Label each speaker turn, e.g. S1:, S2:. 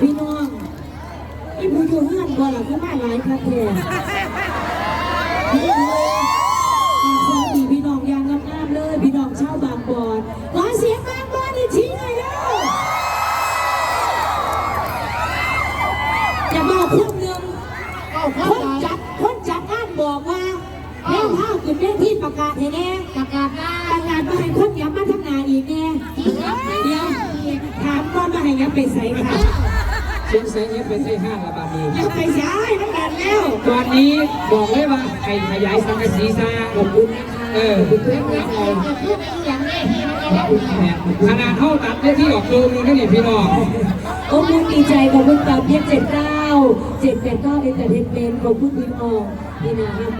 S1: พี่น้องอีผู้อยู่เฮือนบ่หลัง
S2: ก็มาหลา
S1: ยครับเพื่อน แม่ข้าวขึ้นเวทีประกาศให้แน่
S2: ประกาศได้
S1: ประกาศมาให้คนย้ำมาทั้งนาอีกแน่เดี๋ยวถามก่อนมาให้ย้ำไปใส่ค่ะ
S3: เสียงแสงเนี้เป็นไส้ห้างระบาดนี้
S1: ย้ำไปใส่น้ำกันแล้ว
S3: ตอนนี้บอกเลยว่าไอ้ขยายสังกะสีซาขอบคุณนะคะเออ
S2: เรื่องเรื่องเรื่องจะพูดอีกอย่างนี้ที่มันก็ได้
S3: เนี่ยขนาดเท่าตัดได้ที่ออกโรงนึงนี่พี่น้อง
S1: ขอบคุณดีใจขอบคุณกับเพียงเจ็ดเก้าเจ็ดแปดเก้าเอ็นเตอร์เทนเมนต์ขอบคุณพี่น้องพี่นาครับ